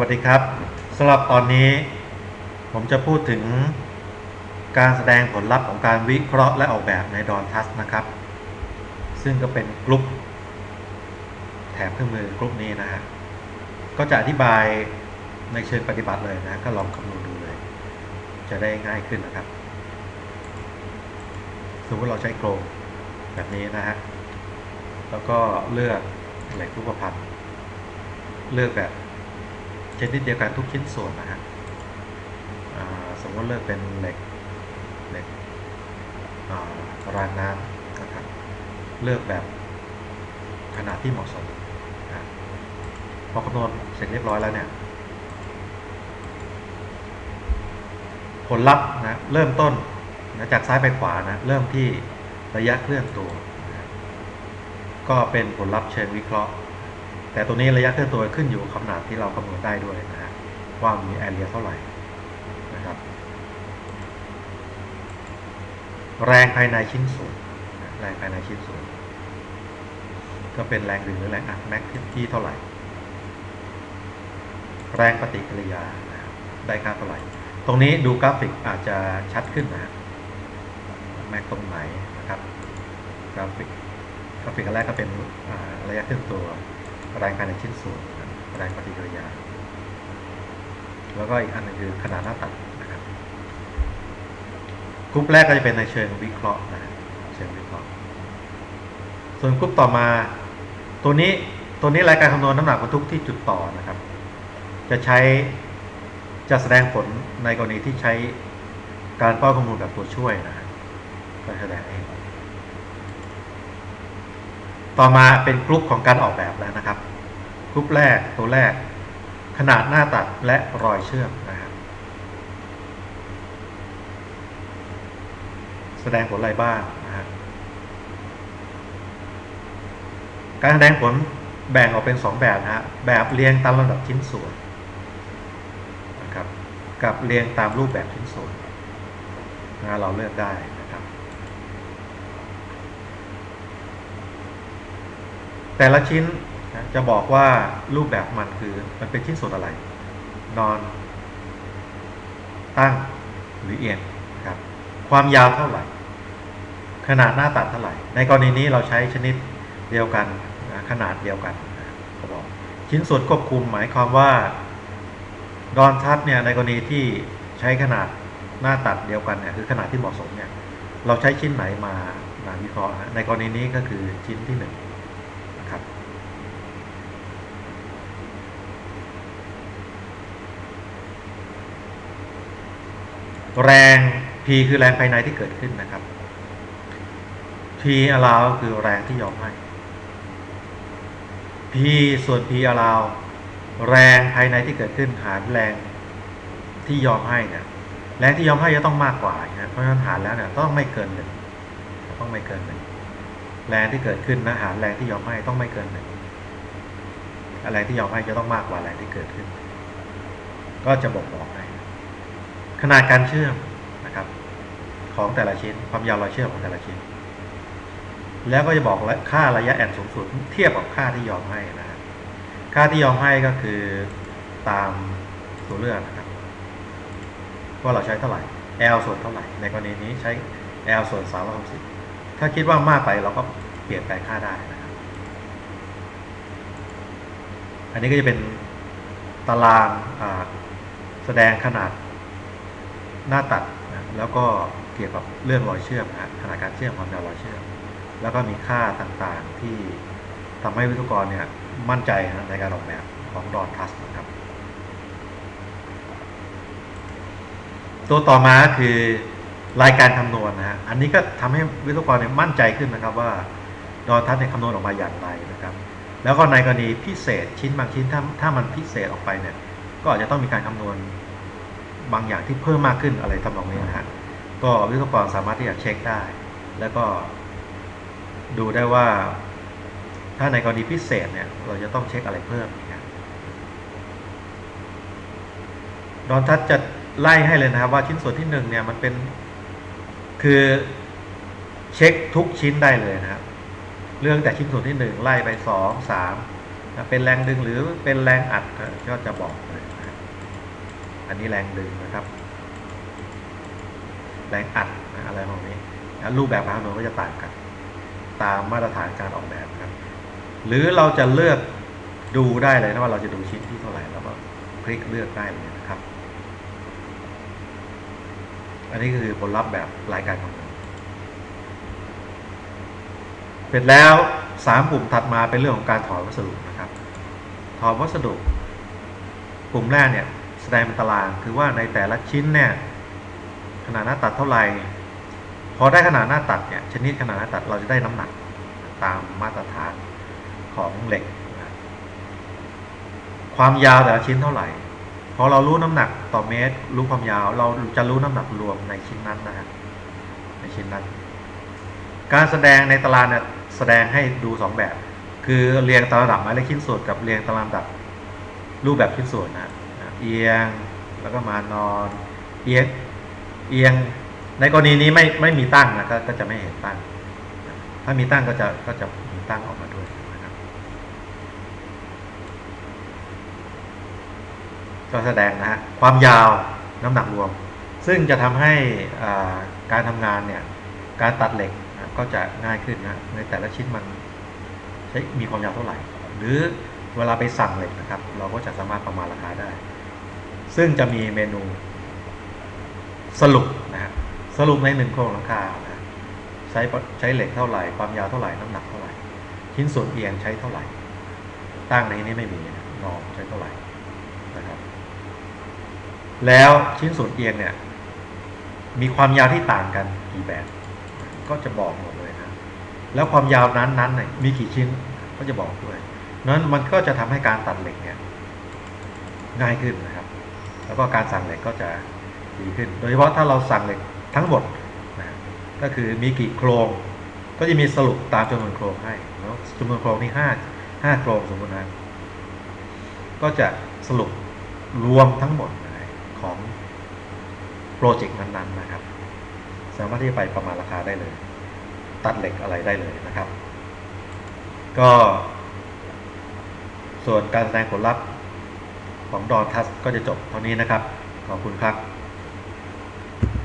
วัสดีครับสำหรับตอนนี้ผมจะพูดถึงการแสดงผลลัพธ์ของการวิเคราะห์และออกแบบในดอนทัสนะครับ ซึ่งก็เป็นกลุ่มแถมเครื่องมือกลุ่มนี้นะฮะก็จะอธิบายในเชิงปฏิบัติเลยนะ ก็ลองคำนวณดูเลย จะได้ง่ายขึ้นนะครับ สมมติเราใช้โครงแบบนี้นะฮะแล้วก็เลือกเหล็กรูปพรรณเลือกแบบ ชนิดเดียวกันทุกชิ้นส่วนนะฮะสมมติเลือกเป็นเหล็กเหล็กรางน้ำนะครับเลือกแบบขนาดที่เหมาะสมนะพอคำนวณเสร็จเรียบร้อยแล้วเนี่ยผลลัพธ์นะเริ่มต้นนะจากซ้ายไปขวานะเริ่มที่ระยะเคลื่อนตัวนะก็เป็นผลลัพธ์เชิงวิเคราะห์ แต่ตัวนี้ระยะเคลื่อนตัวขึ้นอยู่ขนาดที่เราคำนวณได้ด้วยนะฮะว่ามีแอเรียเท่าไหร่นะครับ แรงภายในชิ้นส่วนแรงภายในชิ้นส่วนก็เป็นแรงดึงหรือแรงอัดแม็กที่เท่าไหร่ แรงปฏิกิริยาได้ค่าเท่าไหร่ ตรงนี้ดูกราฟิกอาจจะชัดขึ้นนะแม็กตรงไหนนะครับ กราฟิกกราฟิกอันแรกก็เป็นระยะเคลื่อนตัว แรงภายในชิ้นส่วนนะครับแรงปฏิกิริยา แล้วก็อีกอันนึงคือขนาดหน้าตัดนะครับกรุ๊ปแรกก็จะเป็นในเชิงวิเคราะห์นะเชิงวิเคราะห์ ส่วนกรุ๊ปต่อมา ตัวนี้ตัวนี้รายการคำนวณน้ำหนักบรรทุกที่จุดต่อนะครับ จะใช้จะแสดงผลในกรณีที่ใช้การป้อนข้อมูลแบบตัวช่วยนะฮะก็แสดงเอง ต่อมาเป็นกลุ่มของการออกแบบแล้วนะครับกลุ่มแรกตัวแรก ขนาดหน้าตัดและรอยเชื่อมนะครับแสดงผลอะไรบ้างนะฮะการแสดงผลแบ่งออกเป็นสองแบบนะฮะแบบเรียงตามลำดับชิ้นส่วนนะครับกับเรียงตามรูปแบบชิ้นส่วนนะเราเลือกได้นะครับ แต่ละชิ้นจะบอกว่ารูปแบบมันคือมันเป็นชิ้นส่วนอะไร นอน ตั้งหรือเอียงครับความยาวเท่าไหร่ ขนาดหน้าตัดเท่าไหร่ ในกรณีนี้เราใช้ชนิดเดียวกันขนาดเดียวกันนะเขาบอกชิ้นส่วนควบคุมหมายความว่าดอนทัดเนี่ยในกรณีที่ใช้ขนาดหน้าตัดเดียวกันเนี่ยคือขนาดที่เหมาะสมเนี่ยเราใช้ชิ้นไหนมามาวิเคราะห์ในกรณีนี้ก็คือชิ้นที่หนึ่งนะครับ แรง P คือแรงภายในที่เกิดขึ้นนะครับ P allow คือแรงที่ยอมให้ P ส่วน P allow แรงภายในที่เกิดขึ้นหารแรงที่ยอมให้เนี่ยแรงที่ยอมให้จะต้องมากกว่านะเพราะฉะนั้นหารแล้วเนี่ยต้องไม่เกินหนึ่งต้องไม่เกินหนึ่งแรงที่เกิดขึ้นนะหารแรงที่ยอมให้ต้องไม่เกินหนึ่งแรที่ยอมให้จะต้องมากกว่าแรงที่เกิดขึ้น ก็จะบอกบอกให้ ขนาดการเชื่อมนะครับ ของแต่ละชิ้น ความยาวรอยเชื่อมของแต่ละชิ้น แล้วก็จะบอกค่าระยะแอนสูงสุดเทียบกับค่าที่ยอมให้นะฮะค่าที่ยอมให้ก็คือตามตัวเลือกนะครับว่าเราใช้เท่าไหร่ L ส่วนเท่าไหร่ ในกรณีนี้ใช้ L ส่วน360ถ้าคิดว่ามากไปเราก็เปลี่ยนแปลงค่าได้นะครับ อันนี้ก็จะเป็นตารางแสดงขนาด หน้าตัดนะแล้วก็เกี่ยวกับเรื่องรอยเชื่อมนะฮะขนาดการเชื่อมความยาวรอยเชื่อม แล้วก็มีค่าต่างๆที่ทำให้วิศวกรเนี่ยมั่นใจนะในการออกแบบของดอนทัสนะครับ ตัวต่อมาคือรายการคำนวณนะฮะอันนี้ก็ทำให้วิศวกรเนี่ยมั่นใจขึ้นนะครับว่าดอนทัสเนี่ยคำนวณออกมาอย่างไรนะครับ แล้วก็ในกรณีพิเศษชิ้นบางชิ้นถ้าถ้ามันพิเศษออกไปเนี่ยก็อาจจะต้องมีการคำนวณ บางอย่างที่เพิ่มมากขึ้นอะไรทำนองนี้นะฮะก็วิศวกรสามารถที่จะเช็คได้ แล้วก็ดูได้ว่า ถ้าในกรณีพิเศษเนี่ยเราจะต้องเช็คอะไรเพิ่มนะครับดอนทัศจะไล่ให้เลยนะครับว่าชิ้นส่วนที่หนึ่งเนี่ยมันเป็นคือเช็คทุกชิ้นได้เลยนะครับเรื่องแต่ชิ้นส่วนที่หนึ่งไล่ไปสองสามเป็นแรงดึงหรือเป็นแรงอัดก็จะบอกเลย อันนี้แรงดึงนะครับ แรงอัดนะอะไรพวกนี้นะรูปแบบการคำนวณก็จะต่างกัน ตามมาตรฐานการออกแบบครับ หรือเราจะเลือกดูได้เลยนะว่าเราจะดูชิ้นที่เท่าไหร่แล้วก็คลิกเลือกได้เลยนะครับ อันนี้คือผลลัพธ์แบบรายการคำนวณเสร็จแล้วสามปุ่มถัดมาเป็นเรื่องของการถอดวัสดุนะครับ ถอดวัสดุ ปุ่มแรกเนี่ย แสดงเป็นตาราง คือว่าในแต่ละชิ้นเนี่ยขนาดหน้าตัดเท่าไหร่ พอได้ขนาดหน้าตัดเนี่ยชนิดขนาดหน้าตัดเราจะได้น้ำหนักตามมาตรฐานของเหล็ก ความยาวแต่ละชิ้นเท่าไหร่ พอเรารู้น้ำหนักต่อเมตร รู้ความยาว เราจะรู้น้ำหนักรวมในชิ้นนั้นนะฮะในชิ้นนั้น การแสดงในตารางเนี่ยแสดงให้ดูสองแบบ คือเรียงตามระดับหมายเลขชิ้นส่วนกับเรียงตามลำดับรูปแบบชิ้นส่วนนะนะ เอียง แล้วก็มานอนเอียงเอียง ในกรณีนี้ไม่ไม่มีตั้งนะก็จะไม่เห็นตั้ง ถ้ามีตั้งก็จะก็จะมีตั้งออกมาด้วยนะครับก็แสดงนะฮะความยาวน้ำหนักรวม ซึ่งจะทำให้การทำงานเนี่ยการตัดเหล็กนะก็จะง่ายขึ้นนะในแต่ละชิ้นมันใช้มีความยาวเท่าไหร่ หรือเวลาไปสั่งเหล็กนะครับ เราก็จะสามารถประมาณราคาได้ ซึ่งจะมีเมนูสรุปนะฮะสรุปในหนึ่งโครงหลังคานะใช้ใช้เหล็กเท่าไหร่ ความยาวเท่าไหร่ น้ำหนักเท่าไหร่ ชิ้นส่วนเอียงใช้เท่าไหร่ ตั้งในนี้ไม่มีนะนอมใช้เท่าไหร่นะครับ แล้วชิ้นส่วนเอียงเนี่ย มีความยาวที่ต่างกันกี่แบบ ก็จะบอกหมดเลยนะ แล้วความยาวนั้นนั้นเนี่ยมีกี่ชิ้นก็จะบอกด้วยนั้นมันก็จะทำให้การตัดเหล็กเนี่ยง่ายขึ้นนะ แล้วก็การสั่งเหล็กก็จะดีขึ้น โดยเฉพาะถ้าเราสั่งเหล็กทั้งหมดนะก็คือมีกี่โครงก็จะมีสรุปตามจำนวนโครงให้แล้วจำนวนโครงที่ห้าห้าโครงสมมตินะก็จะสรุปรวมทั้งหมดของโปรเจกต์นั้นๆนะครับ สามารถที่จะไปประมาณราคาได้เลย ตัดเหล็กอะไรได้เลยนะครับ ก็ส่วนการแสดงผลลัพธ์ ของดอทัสก็จะจบเท่านี้นะครับ ขอบคุณครับ